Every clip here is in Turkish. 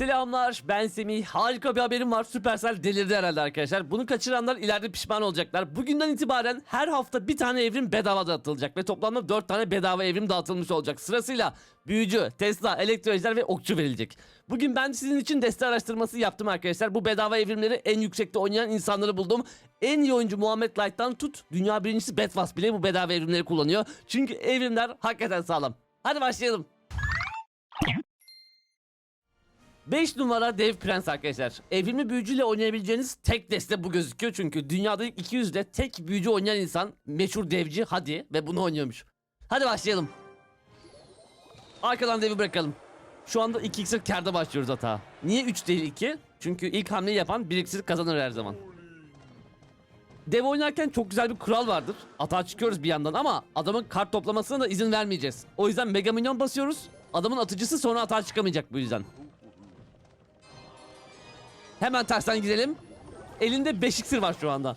Selamlar ben Semih. Harika bir haberim var. Supercell delirdi herhalde arkadaşlar. Bunu kaçıranlar ileride pişman olacaklar. Bugünden itibaren her hafta bir tane evrim bedava dağıtılacak. Ve toplamda 4 tane bedava evrim dağıtılmış olacak. Sırasıyla Büyücü, Tesla, Elektroejder ve Okçu verilecek. Bugün ben sizin için deste araştırması yaptım arkadaşlar. Bu bedava evrimleri en yüksekte oynayan insanları buldum. En iyi oyuncu Muhammed Light'tan tut. Dünya birincisi Bedfast bile bu bedava evrimleri kullanıyor. Çünkü evrimler hakikaten sağlam. Hadi başlayalım. 5 numara Dev Prens arkadaşlar. Evrimli büyücüyle oynayabileceğiniz tek deste bu gözüküyor. Çünkü dünyada ilk 200'de tek büyücü oynayan insan meşhur devci Hadi ve bunu oynuyormuş. Hadi başlayalım. Arkadan devi bırakalım. Şu anda 2 iksir karda başlıyoruz hata. Niye 3 değil 2? Çünkü ilk hamleyi yapan bir iksir kazanır her zaman. Dev oynarken çok güzel bir kural vardır. Atağa çıkıyoruz bir yandan ama adamın kart toplamasına da izin vermeyeceğiz. O yüzden Mega Minyon basıyoruz. Adamın atıcısı sonra atağa çıkamayacak bu yüzden. Hemen tersten gidelim. Elinde 5 iksir var şu anda.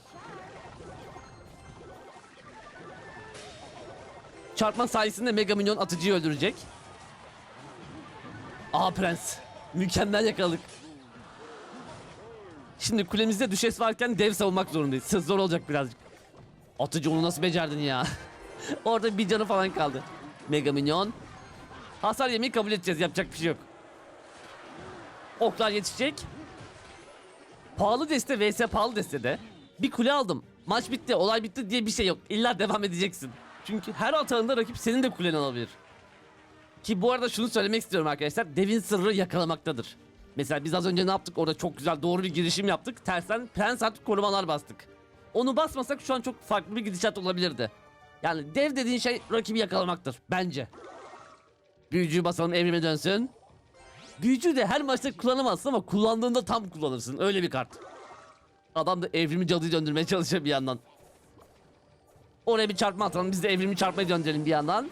Çarpma sayesinde Mega Minyon atıcıyı öldürecek. Aa Prens. Mükemmel yakaladık. Şimdi kulemizde düşes varken dev savunmak zorundayız. Zor olacak birazcık. Atıcı onu nasıl becerdin ya? Orada bir canı falan kaldı. Mega Minyon. Hasar yemeyi kabul edeceğiz. Yapacak bir şey yok. Oklar yetişecek. Pahalı deste vs pahalı destede bir kule aldım. Maç bitti, olay bitti diye bir şey yok. İlla devam edeceksin. Çünkü her atağında rakip senin de kuleni alabilir. Ki bu arada şunu söylemek istiyorum arkadaşlar. Devin sırrı yakalamaktadır. Mesela biz az önce ne yaptık? Orada çok güzel doğru bir girişim yaptık. Tersten prens artık korumalar bastık. Onu basmasak şu an çok farklı bir gidişat olabilirdi. Yani dev dediğin şey rakibi yakalamaktır. Bence. Büyücüyü basalım evrime dönsün. Büyücü de her maçta kullanamazsın ama kullandığında tam kullanırsın. Öyle bir kart. Adam da evrimi cadıyı döndürmeye çalışıyor bir yandan. Oraya bir çarpma atalım. Biz de evrimi çarpmayı döndürelim bir yandan.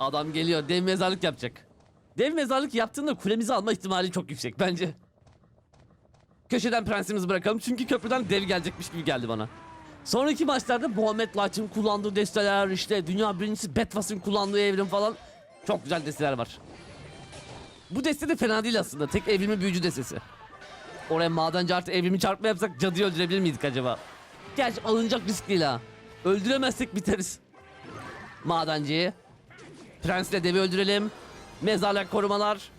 Adam geliyor. Dev mezarlık yapacak. Dev mezarlık yaptığında kulemizi alma ihtimali çok yüksek bence. Köşeden prensimizi bırakalım. Çünkü köprüden dev gelecekmiş gibi geldi bana. Sonraki maçlarda Muhammed Light'ın kullandığı desteler işte dünya birincisi Betfas'ın kullandığı evrim falan çok güzel desteler var. Bu deste de fena değil aslında. Tek evrimi büyücü destesi. Oraya madenci artı evrimi çarpma yapsak cadıyı öldürebilir miydik acaba? Gerçi alınacak risk değil ha. Öldüremezsek biteriz. Madenciyi. Prensle devi öldürelim. Mezarlık korumalar.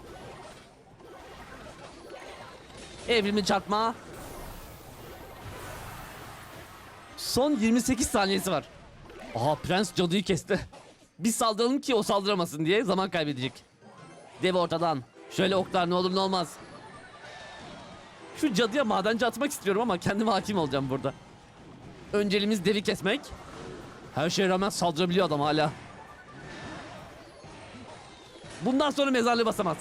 Evrimi çarpma. Son 28 saniyesi var. Aha prens cadıyı kesti. Biz saldıralım ki o saldıramasın diye zaman kaybedecek. Dev ortadan. Şöyle oklar ne olur ne olmaz. Şu cadıya madenci atmak istiyorum ama kendime hakim olacağım burada. Önceliğimiz devi kesmek. Her şeye rağmen saldırabiliyor adam hala. Bundan sonra mezarlığı basamaz.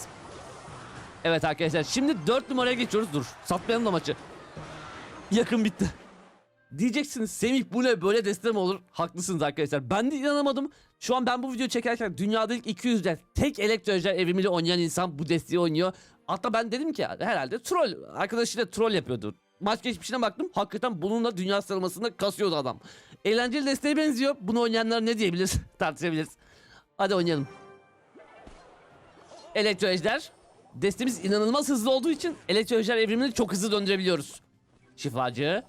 Evet arkadaşlar şimdi 4 numaraya geçiyoruz. Dur satmayalım da maçı. Yakın bitti. Diyeceksiniz Semih bu ne böyle deste mi olur? Haklısınız arkadaşlar. Ben de inanamadım. Şu an ben bu videoyu çekerken dünyada ilk 200'de tek elektrojer evrimiyle oynayan insan bu desteği oynuyor. Hatta ben dedim ki herhalde troll. Arkadaşıyla troll yapıyordu. Maç geçmişine baktım. Hakikaten bununla dünya sıralamasında kasıyordu adam. Eğlenceli desteğe benziyor. Bunu oynayanlar ne diyebiliriz? Tartışabiliriz. Hadi oynayalım. Elektro Ejder. Destemiz inanılmaz hızlı olduğu için Elektro Ejder evrimini çok hızlı döndürebiliyoruz. Şifacı.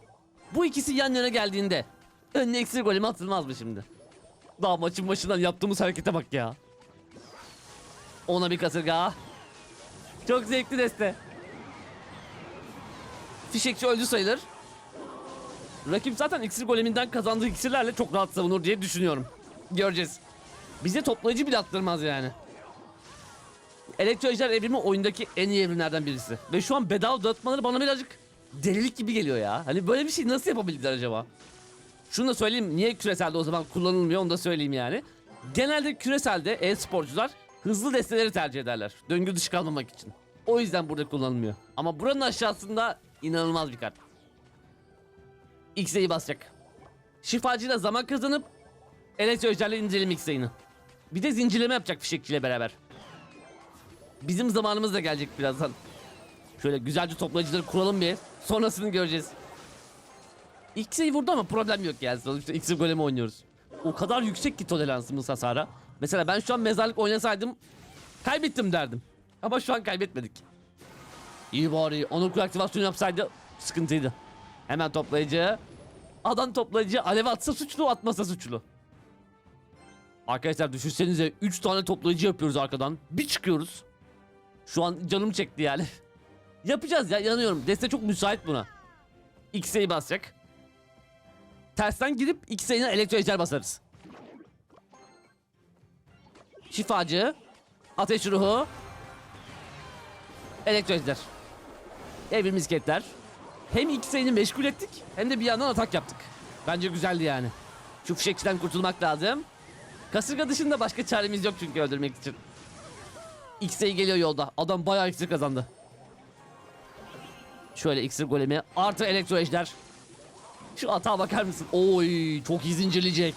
Bu ikisi yan yana geldiğinde önüne iksir golemi atılmaz mı şimdi? Daha maçın başından yaptığımız harekete bak ya. Ona bir kasırga. Çok zevkli deste. Fişekçi öldü sayılır. Rakip zaten iksir goleminden kazandığı iksirlerle çok rahat savunur diye düşünüyorum. Göreceğiz. Bize toplayıcı bile attırmaz yani. Elektro Ejder evrimi oyundaki en iyi evrimlerden birisi. Ve şu an bedava dağıtmaları bana birazcık delilik gibi geliyor ya. Hani böyle bir şey nasıl yapabildiler acaba? Şunu da söyleyeyim niye küreselde o zaman kullanılmıyor onu da söyleyeyim yani. Genelde küreselde e-sporcular hızlı desteleri tercih ederler. Döngü dışı kalmamak için. O yüzden burada kullanılmıyor. Ama buranın aşağısında inanılmaz bir kart. X'e'yi basacak. Şifacıyla zaman kazanıp elektro ejderle indirelim X'e'ini. Bir de zincirleme yapacak fişekçiyle beraber. Bizim zamanımız da gelecek birazdan. Şöyle güzelce toplayıcıları kuralım bir. Sonrasını göreceğiz. X'i vurdu ama problem yok yani. Sonuçta X'i golemi oynuyoruz. O kadar yüksek ki toleransımız hasara. Mesela ben şu an mezarlık oynasaydım kaybettim derdim. Ama şu an kaybetmedik. İyi bari. Kul aktivasyonu yapsaydı sıkıntıydı. Hemen toplayıcı. Adam toplayıcı alev atsa suçlu atmasa suçlu. Arkadaşlar düşünsenize 3 tane toplayıcı yapıyoruz arkadan. Bir çıkıyoruz. Şu an canım çekti yani. Yapacağız ya yanıyorum. Deste çok müsait buna. X'e basacak. Tersten gidip X'e elektro ejder basarız. Şifacı. Ateş ruhu. Elektro ejder. Evrim misketler. Hem X'e'ni meşgul ettik hem de bir yandan atak yaptık. Bence güzeldi yani. Şu fişekçiden kurtulmak lazım. Kasırga dışında başka çaremiz yok çünkü öldürmek için. X'e geliyor yolda. Adam bayağı iksir kazandı. Şöyle iksir golemi artı elektro ejder. Şu atağa bakar mısın? Oy çok iyi zincirleyecek.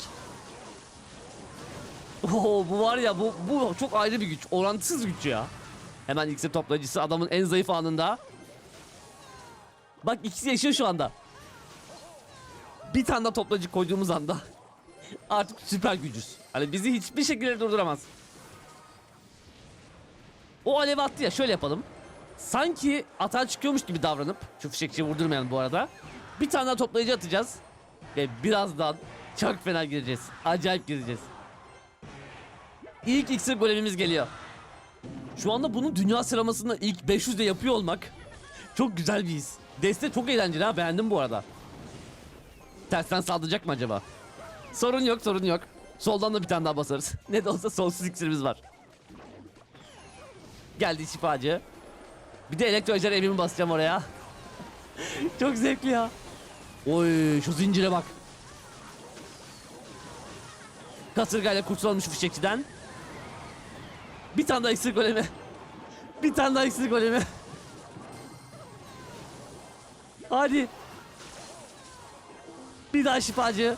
Oo, bu var ya bu, bu çok ayrı bir güç. Orantısız güç ya. Hemen iksir toplayıcısı adamın en zayıf anında. Bak ikisi yaşıyor şu anda. Bir tane daha toplayıcı koyduğumuz anda artık süper gücüz. Hani bizi hiçbir şekilde durduramaz. O alev attı ya şöyle yapalım. Sanki atağa çıkıyormuş gibi davranıp şu fişekçiyi vurdurmayalım bu arada. Bir tane daha toplayıcı atacağız. Ve birazdan çok fena gireceğiz. Acayip gireceğiz. İlk iksir golemimiz geliyor. Şu anda bunu dünya sıralamasında ilk 500'de yapıyor olmak çok güzel bir his. Deste çok eğlenceli ha beğendim bu arada. Tersten saldıracak mı acaba? Sorun yok sorun yok. Soldan da bir tane daha basarız. ne de olsa sonsuz iksirimiz var. Geldi şifacı. Bir de elektro ejder evimi basacağım oraya. çok zevkli ya. Oy şu zincire bak. Kasırgayla kurtulalım şu fişekçiden. Bir tane daha iksir golemi. Bir tane daha iksir golemi. Hadi. Bir daha şifacı.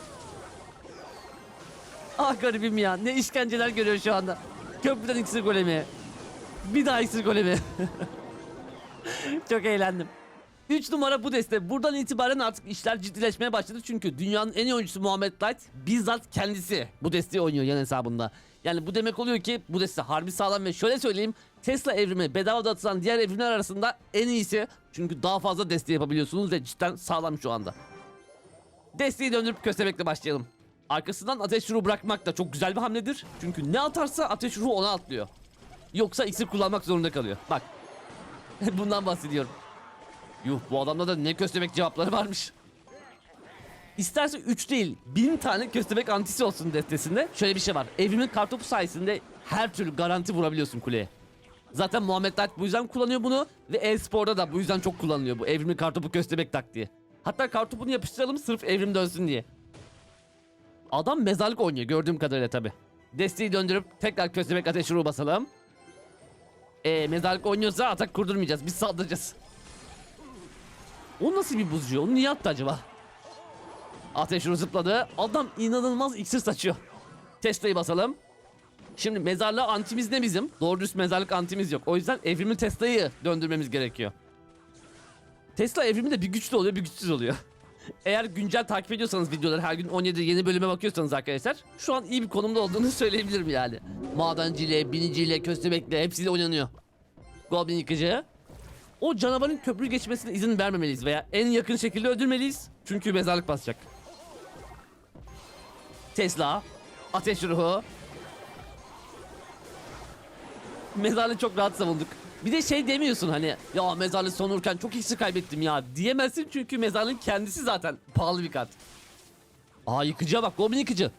Ah garibim ya. Ne işkenceler görüyor şu anda. Köprüden iksir golemi. Bir daha iksir golemi. Çok eğlendim. 3 numara bu deste. Buradan itibaren artık işler ciddileşmeye başladı. Çünkü dünyanın en iyi oyuncusu Muhammed Light bizzat kendisi bu desteği oynuyor yan hesabında. Yani bu demek oluyor ki bu deste harbi sağlam ve şöyle söyleyeyim. Tesla evrimi bedava atılan diğer evrimler arasında en iyisi. Çünkü daha fazla desteği yapabiliyorsunuz ve cidden sağlam şu anda. Desteği döndürüp köstebekle başlayalım. Arkasından ateş ruhu bırakmak da çok güzel bir hamledir. Çünkü ne atarsa ateş ruhu ona atlıyor. Yoksa iksir kullanmak zorunda kalıyor. Bak. Bundan bahsediyorum. Yuh bu adamda da ne köstebek cevapları varmış. İsterse 3 değil 1000 tane köstebek antisi olsun destesinde. Şöyle bir şey var. Evrimin kartopu sayesinde her türlü garanti vurabiliyorsun kuleye. Zaten Muhammed Light bu yüzden kullanıyor bunu ve e-sporda da bu yüzden çok kullanılıyor bu evrimin kartopu köstebek taktiği. Hatta kartopunu yapıştıralım sırf evrim dönsün diye. Adam mezarlık oynuyor gördüğüm kadarıyla tabi. Desteği döndürüp tekrar köstebek ateş ruhu basalım. E mezarlık oynuyorsa atak kurdurmayacağız biz saldıracağız. O nasıl bir buzcu? Onu niye attı acaba? Ateş ruhu zıpladı. Adam inanılmaz iksir saçıyor. Tesla'yı basalım. Şimdi mezarlığa antimiz ne bizim? Doğru düz mezarlık antimiz yok. O yüzden evrimli Tesla'yı döndürmemiz gerekiyor. Tesla evrimi de bir güçlü oluyor bir güçsüz oluyor. Eğer güncel takip ediyorsanız videoları her gün 17 yeni bölüme bakıyorsanız arkadaşlar şu an iyi bir konumda olduğunu söyleyebilirim yani. Madenciyle, biniciyle, köstebekle hepsiyle oynanıyor. Goblin yıkıcı. O canavarın köprü geçmesine izin vermemeliyiz veya en yakın şekilde öldürmeliyiz. Çünkü mezarlık basacak. Tesla, ateş ruhu. Mezarlığı çok rahat savunduk. Bir de şey demiyorsun hani ya mezarlığı sonurken çok iksir kaybettim ya diyemezsin çünkü mezarlığın kendisi zaten pahalı bir kart. Aa yıkıcıya bak Goblin yıkıcı.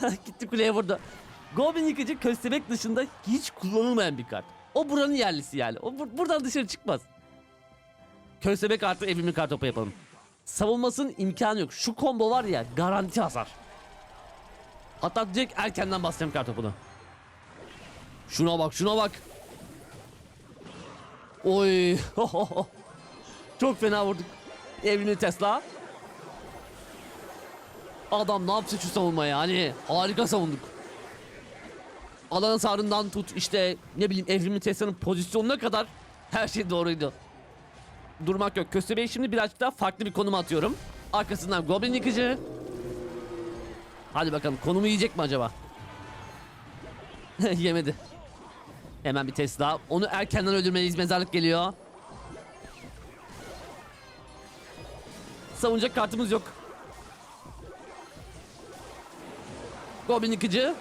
Gitti kuleye vurdu. Goblin yıkıcı köstebek dışında hiç kullanılmayan bir kart. O buranın yerlisi yani. O bur- buradan dışarı çıkmaz. Köstebek artı evimli kartopu yapalım. Savunmasının imkanı yok. Şu combo var ya garanti hasar. Hatta direkt erkenden basacağım kartopunu. Şuna bak şuna bak. Oy. Çok fena vurduk. Evrimli Tesla. Adam ne yaptı şu savunma yani? Harika savunduk alan sarından tut işte ne bileyim Evrimli Tesla'nın pozisyonuna kadar her şey doğruydu. Durmak yok. Köstebeği şimdi birazcık daha farklı bir konuma atıyorum. Arkasından Goblin yıkıcı. Hadi bakalım konumu yiyecek mi acaba? Yemedi. Hemen bir test daha. Onu erkenden öldürmeliyiz. Mezarlık geliyor. Savunacak kartımız yok. Goblin yıkıcı.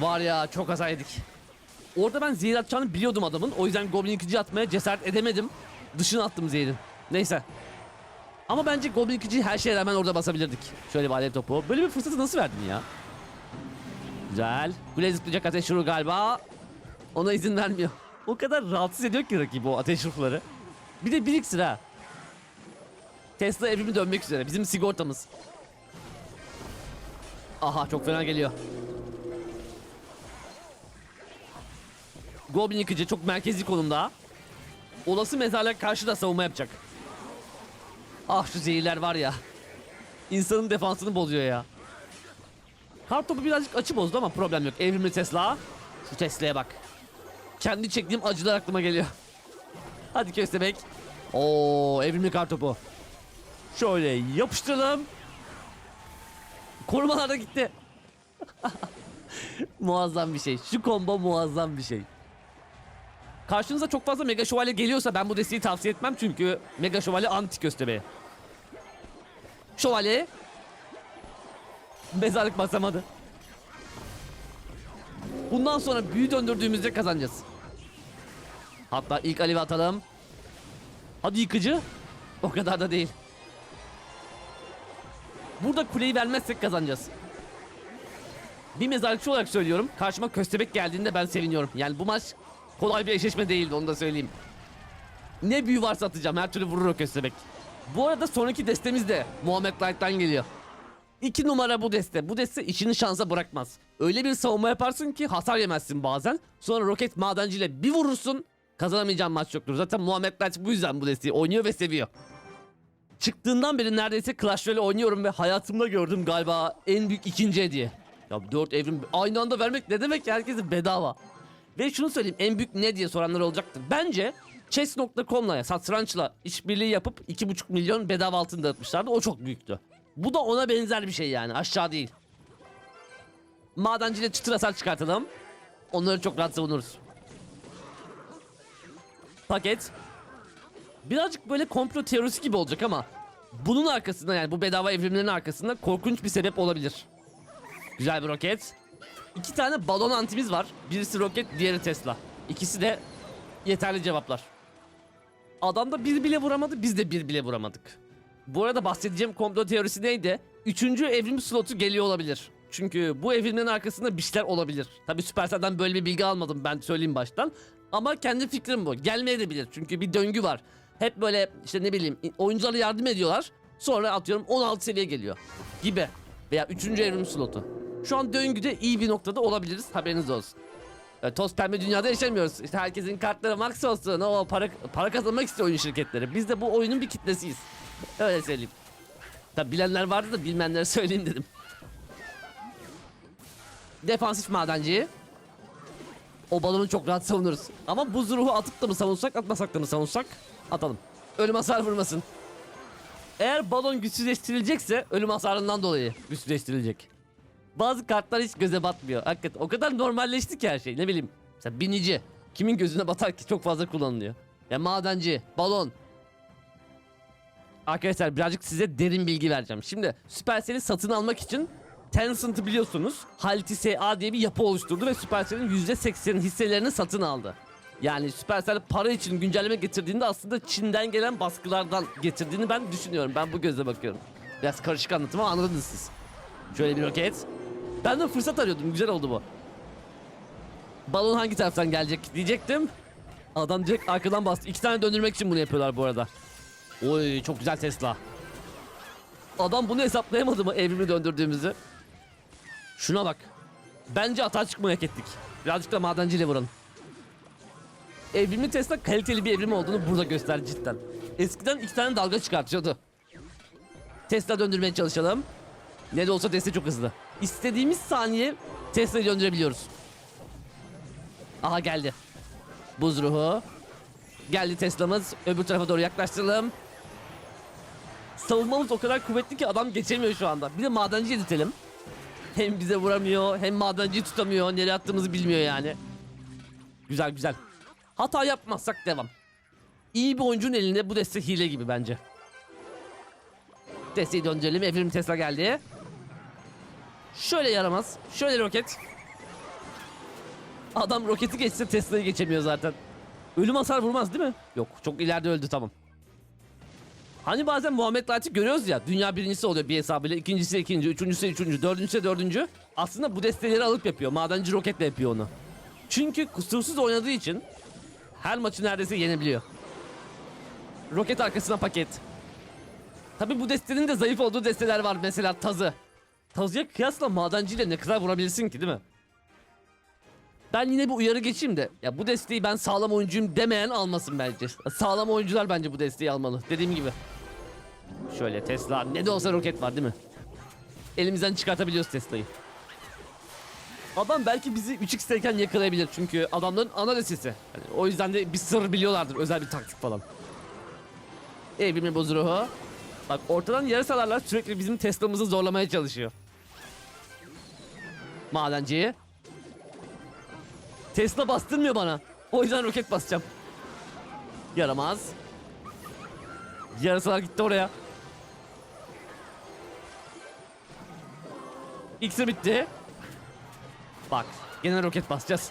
Var ya çok hasar yedik. Orada ben zehir atacağını biliyordum adamın. O yüzden Goblin yıkıcı atmaya cesaret edemedim. Dışına attım zehrin. Neyse. Ama bence Goblin yıkıcıyı her şeye rağmen orada basabilirdik. Şöyle bir topu. Böyle bir fırsatı nasıl verdin ya? Güzel. Kule zıplayacak ateş ruhu galiba. Ona izin vermiyor. O kadar rahatsız ediyor ki rakibi o ateş ruhları. Bir de biriksin ha. Tesla evrimi dönmek üzere. Bizim sigortamız. Aha çok fena geliyor. Goblin yıkıcı çok merkezi konumda. Olası mezarlığa karşı da savunma yapacak. Ah şu zehirler var ya. İnsanın defansını bozuyor ya. Kart topu birazcık açı bozdu ama problem yok. Evrimli Tesla. Şu Tesla'ya bak. Kendi çektiğim acılar aklıma geliyor. Hadi köstebek. Oo evrimli kart topu. Şöyle yapıştıralım. Korumalar da gitti. muazzam bir şey. Şu combo muazzam bir şey. Karşınıza çok fazla Mega Şövalye geliyorsa ben bu desteği tavsiye etmem çünkü Mega Şövalye anti köstebeğe. Şövalye mezarlık basamadı. Bundan sonra büyü döndürdüğümüzde kazanacağız. Hatta ilk alevi atalım. Hadi yıkıcı. O kadar da değil. Burada kuleyi vermezsek kazanacağız. Bir mezarlıkçı olarak söylüyorum. Karşıma köstebek geldiğinde ben seviniyorum. Yani bu maç kolay bir eşleşme değildi onu da söyleyeyim. Ne büyü varsa atacağım. Her türlü vurur o köstebek. Bu arada sonraki destemiz de Muhammed Light'tan geliyor. İki numara bu deste. Bu deste işini şansa bırakmaz. Öyle bir savunma yaparsın ki hasar yemezsin bazen. Sonra roket madenciyle bir vurursun. Kazanamayacağın maç yoktur. Zaten Muhammed Light bu yüzden bu desteği oynuyor ve seviyor. Çıktığından beri neredeyse Clash Royale oynuyorum ve hayatımda gördüm galiba en büyük ikinci hediye. Ya 4 evrim aynı anda vermek ne demek ki herkese bedava. Ve şunu söyleyeyim en büyük ne diye soranlar olacaktır. Bence Chess.com'la satrançla işbirliği yapıp 2,5 milyon bedava altın dağıtmışlardı. O çok büyüktü. Bu da ona benzer bir şey yani aşağı değil. Madenciyle çıtır hasar çıkartalım. Onları çok rahat savunuruz. Paket. Birazcık böyle komplo teorisi gibi olacak ama bunun arkasında yani bu bedava evrimlerin arkasında korkunç bir sebep olabilir. Güzel bir roket. İki tane balon antimiz var. Birisi roket, diğeri Tesla. İkisi de yeterli cevaplar. Adam da bir bile vuramadı, biz de bir bile vuramadık. Bu arada bahsedeceğim komplo teorisi neydi? Üçüncü evrim slotu geliyor olabilir. Çünkü bu evrimin arkasında bir şeyler olabilir. Tabi Supercell'den böyle bir bilgi almadım ben söyleyeyim baştan. Ama kendi fikrim bu. Gelmeye de bilir. Çünkü bir döngü var. Hep böyle işte ne bileyim oyunculara yardım ediyorlar. Sonra atıyorum 16 seviye geliyor. Gibi. Veya 3. evrim slotu. Şu an döngüde iyi bir noktada olabiliriz. Haberiniz olsun. E, toz pembe dünyada yaşamıyoruz. İşte herkesin kartları max olsun. O para, para kazanmak istiyor oyun şirketleri. Biz de bu oyunun bir kitlesiyiz. Öyle söyleyeyim. Tabi bilenler vardı da bilmeyenlere söyleyeyim dedim. Defansif madenci. O balonu çok rahat savunuruz. Ama buz ruhu atıp da mı savunsak atmasak da mı savunsak atalım. Ölüm hasar vurmasın. Eğer balon güçsüzleştirilecekse ölüm hasarından dolayı güçsüzleştirilecek. Bazı kartlar hiç göze batmıyor. Hakikaten o kadar normalleşti ki her şey. Ne bileyim. Mesela binici. Kimin gözüne batar ki çok fazla kullanılıyor. Ya madenci, balon. Arkadaşlar birazcık size derin bilgi vereceğim. Şimdi Supercell'i satın almak için Tencent'ı biliyorsunuz. Halti SA diye bir yapı oluşturdu ve Supercell'in %80 hisselerini satın aldı. Yani Supercell para için güncelleme getirdiğinde aslında Çin'den gelen baskılardan getirdiğini ben düşünüyorum. Ben bu gözle bakıyorum. Biraz karışık anlatım ama anladınız siz. Şöyle bir roket. Ben de fırsat arıyordum. Güzel oldu bu. Balon hangi taraftan gelecek diyecektim. Adam direkt arkadan bastı. İki tane döndürmek için bunu yapıyorlar bu arada. Oy çok güzel Tesla. Adam bunu hesaplayamadı mı evrimi döndürdüğümüzü? Şuna bak. Bence hata çıkmayı hak ettik. Birazcık da madenciyle vuralım. Evrimli Tesla kaliteli bir evrim olduğunu burada göster cidden. Eskiden iki tane dalga çıkartıyordu. Tesla döndürmeye çalışalım. Ne de olsa Tesla çok hızlı. İstediğimiz saniye Tesla'yı döndürebiliyoruz. Aha geldi. Buz ruhu. Geldi Tesla'mız. Öbür tarafa doğru yaklaştıralım. Savunmamız o kadar kuvvetli ki adam geçemiyor şu anda. Bir de madenci yedirtelim. Hem bize vuramıyor hem madenciyi tutamıyor. Nereye attığımızı bilmiyor yani. Güzel güzel. Hata yapmazsak devam. İyi bir oyuncunun elinde bu destek hile gibi bence. Desteği döndürelim. Evrim Tesla geldi. Şöyle yaramaz. Şöyle roket. Adam roketi geçse Tesla'yı geçemiyor zaten. Ölüm hasar vurmaz değil mi? Yok çok ileride öldü tamam. Hani bazen Muhammed Latif görüyoruz ya dünya birincisi oluyor bir hesabıyla ikincisi ikinci, üçüncüsü üçüncü, dördüncüsü dördüncü. Aslında bu desteleri alıp yapıyor. Madenci roketle yapıyor onu. Çünkü kusursuz oynadığı için her maçı neredeyse yenebiliyor. Roket arkasına paket. Tabi bu destenin de zayıf olduğu desteler var mesela Tazı. Tazıya kıyasla madenciyle ne kadar vurabilirsin ki değil mi? Ben yine bir uyarı geçeyim de ya bu desteği ben sağlam oyuncuyum demeyen almasın bence. Sağlam oyuncular bence bu desteği almalı. Dediğim gibi. Şöyle Tesla ne de olsa roket var değil mi? Elimizden çıkartabiliyoruz Tesla'yı. Adam belki bizi 3x'teyken yakalayabilir çünkü adamların ana desisi. Yani o yüzden de bir sır biliyorlardır özel bir taktik falan. Evrimin bozuruhu. Bak ortadan yarı salarlar sürekli bizim Tesla'mızı zorlamaya çalışıyor. Madenciyi. Tesla bastırmıyor bana. O yüzden roket basacağım. Yaramaz. Yarısalar gitti oraya. İksir bitti. Bak gene roket basacağız.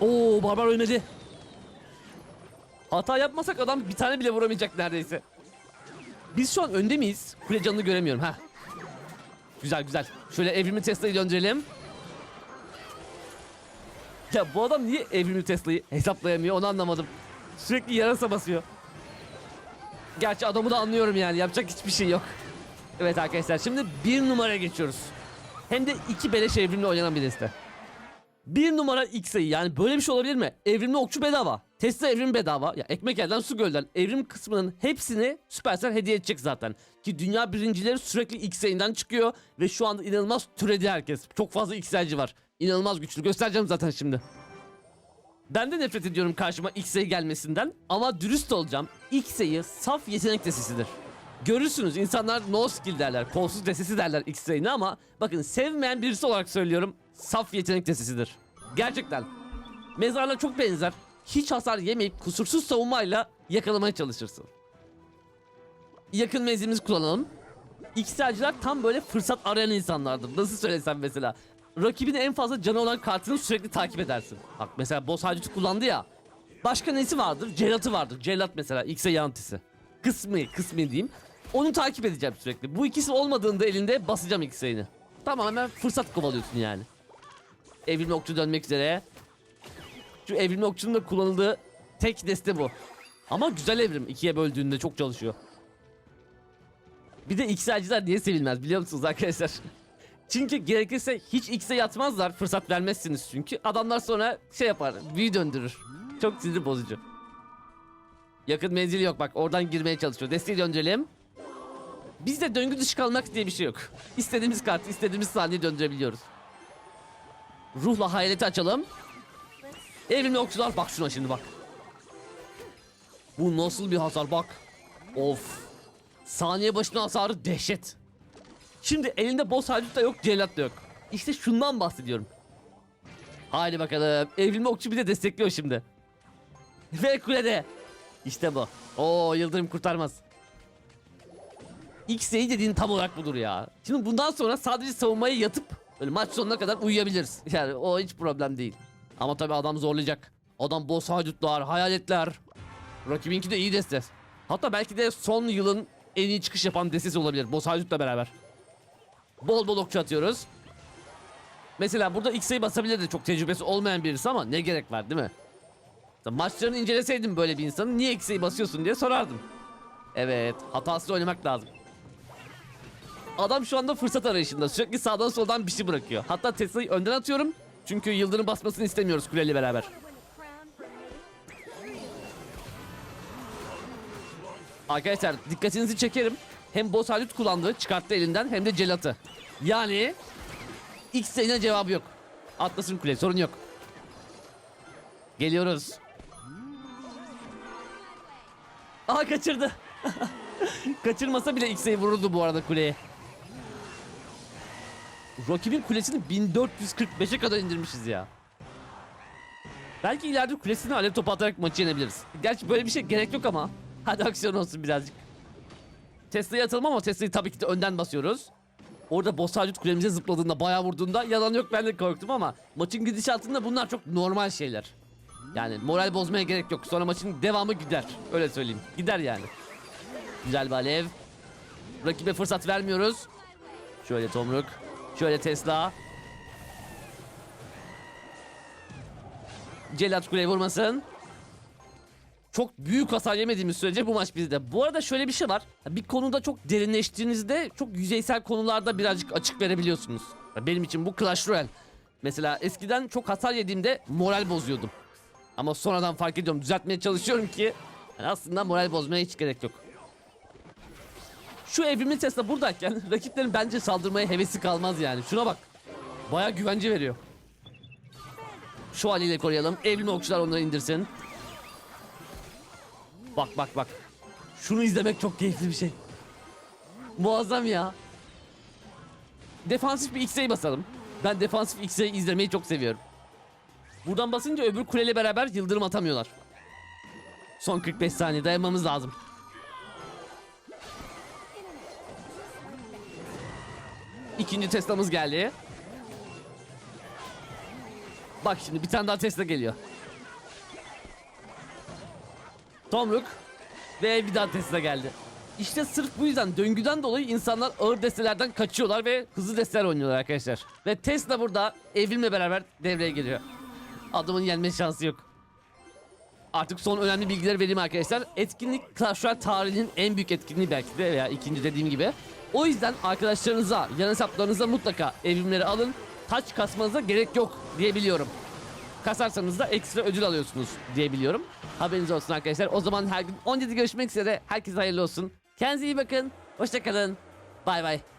Oo barbar ölmedi. Hata yapmasak adam bir tane bile vuramayacak neredeyse. Biz şu an önde miyiz? Kule canını göremiyorum ha. Güzel güzel. Şöyle evrimi Tesla'yı döndürelim. Ya bu adam niye evrimi Tesla'yı hesaplayamıyor onu anlamadım. Sürekli yarasa basıyor. Gerçi adamı da anlıyorum yani yapacak hiçbir şey yok. Evet arkadaşlar şimdi bir numaraya geçiyoruz. Hem de iki beleş evrimle oynanan bir deste. Bir numara X sayı yani böyle bir şey olabilir mi? Evrimli okçu bedava. Tesla evrim bedava. Ya ekmek elden su gölden. Evrim kısmının hepsini Supercell hediye edecek zaten. Ki dünya birincileri sürekli X sayından çıkıyor. Ve şu anda inanılmaz türedi herkes. Çok fazla X'elci var. İnanılmaz güçlü. Göstereceğim zaten şimdi. Ben de nefret ediyorum karşıma X'e gelmesinden ama dürüst olacağım. X'e'yi saf yetenek desesidir. Görürsünüz insanlar no skill derler, kolsuz desesi derler X'e'ni ama bakın sevmeyen birisi olarak söylüyorum saf yetenek desesidir. Gerçekten. Mezarla çok benzer. Hiç hasar yemeyip kusursuz savunmayla yakalamaya çalışırsın. Yakın menzilimizi kullanalım. X'erciler tam böyle fırsat arayan insanlardır. Nasıl söylesem mesela. Rakibin en fazla canı olan kartını sürekli takip edersin. Bak mesela boss harcıtı kullandı ya. Başka nesi vardır? Celatı vardır. Celat mesela X'e yantisi. Kısmı, kısmı diyeyim. Onu takip edeceğim sürekli. Bu ikisi olmadığında elinde basacağım X'ini. Tamamen fırsat kovalıyorsun yani. Evrimli okçu dönmek üzere. Şu evrimli okçunun da kullanıldığı tek deste bu. Ama güzel evrim. ikiye böldüğünde çok çalışıyor. Bir de X'erciler niye sevilmez biliyor musunuz arkadaşlar? Çünkü gerekirse hiç X'e yatmazlar. Fırsat vermezsiniz çünkü. Adamlar sonra şey yapar. Büyü döndürür. Çok sinir bozucu. Yakın menzili yok bak oradan girmeye çalışıyor. Desteği döndürelim. Bizde döngü dışı kalmak diye bir şey yok. İstediğimiz kartı istediğimiz saniye döndürebiliyoruz. Ruhla hayaleti açalım. Evrimli okçular bak şuna şimdi bak. Bu nasıl bir hasar bak. Of. Saniye başına hasarı dehşet. Şimdi elinde boss haydut da yok, cellat da yok. İşte şundan bahsediyorum. Haydi bakalım. Evrimli okçu bir de destekliyor şimdi. Ve kulede. İşte bu. Oo Yıldırım kurtarmaz. X'e dediğin tam olarak budur ya. Şimdi bundan sonra sadece savunmaya yatıp böyle maç sonuna kadar uyuyabiliriz. Yani o hiç problem değil. Ama tabii adam zorlayacak. Adam boss haydutlar, hayaletler. Rakibinki de iyi deste. Hatta belki de son yılın en iyi çıkış yapan destesi olabilir. Boss haydutla beraber. Bol bol okçu atıyoruz. Mesela burada X'e basabilirdi çok tecrübesi olmayan birisi ama ne gerek var değil mi? Maçlarını inceleseydim böyle bir insanın niye X'e basıyorsun diye sorardım. Evet hatasız oynamak lazım. Adam şu anda fırsat arayışında sürekli sağdan soldan bir şey bırakıyor. Hatta Tesla'yı önden atıyorum. Çünkü Yıldırım basmasını istemiyoruz kuleyle beraber. Arkadaşlar dikkatinizi çekerim. Hem boss halit kullandı çıkarttı elinden hem de celatı. Yani X sayına cevabı yok. Atlasın kule sorun yok. Geliyoruz. Aha kaçırdı. Kaçırmasa bile X'e vururdu bu arada kuleye. Rakibin kulesini 1445'e kadar indirmişiz ya. Belki ileride kulesine alev topu atarak maçı yenebiliriz. Gerçi böyle bir şey gerek yok ama. Hadi aksiyon olsun birazcık. Tesla'ya atalım ama Tesla'yı tabii ki de önden basıyoruz. Orada boss harcut kulemize zıpladığında bayağı vurduğunda yalan yok ben de korktum ama maçın gidişatında bunlar çok normal şeyler. Yani moral bozmaya gerek yok. Sonra maçın devamı gider. Öyle söyleyeyim. Gider yani. Güzel bir alev. Rakibe fırsat vermiyoruz. Şöyle Tomruk. Şöyle Tesla. Celat kuleye vurmasın. Çok büyük hasar yemediğimiz sürece bu maç bizde. Bu arada şöyle bir şey var. Bir konuda çok derinleştiğinizde çok yüzeysel konularda birazcık açık verebiliyorsunuz. Benim için bu Clash Royale. Mesela eskiden çok hasar yediğimde moral bozuyordum. Ama sonradan fark ediyorum düzeltmeye çalışıyorum ki aslında moral bozmaya hiç gerek yok. Şu evrimli Tesla buradayken rakiplerin bence saldırmaya hevesi kalmaz yani. Şuna bak. Baya güvence veriyor. Şu haliyle koruyalım. Evrimli okçular onları indirsin. Bak bak bak. Şunu izlemek çok keyifli bir şey. Muazzam ya. Defansif bir X-ray basalım. Ben defansif X-ray izlemeyi çok seviyorum. Buradan basınca öbür kuleyle beraber yıldırım atamıyorlar. Son 45 saniye dayanmamız lazım. İkinci Tesla'mız geldi. Bak şimdi bir tane daha Tesla geliyor. Tomruk ve bir daha Tesla geldi. İşte sırf bu yüzden döngüden dolayı insanlar ağır destelerden kaçıyorlar ve hızlı desteler oynuyorlar arkadaşlar. Ve Tesla burada evrimle beraber devreye giriyor. Adamın yenme şansı yok. Artık son önemli bilgileri vereyim arkadaşlar. Etkinlik Clash Royale tarihinin en büyük etkinliği belki de veya ikinci dediğim gibi. O yüzden arkadaşlarınıza, yan hesaplarınıza mutlaka evrimleri alın. Taç kasmanıza gerek yok diyebiliyorum. Kasarsanız da ekstra ödül alıyorsunuz diyebiliyorum. Haberiniz olsun arkadaşlar. O zaman her gün 17 görüşmek üzere. Herkese hayırlı olsun. Kendinize iyi bakın. Hoşçakalın. Bay bay.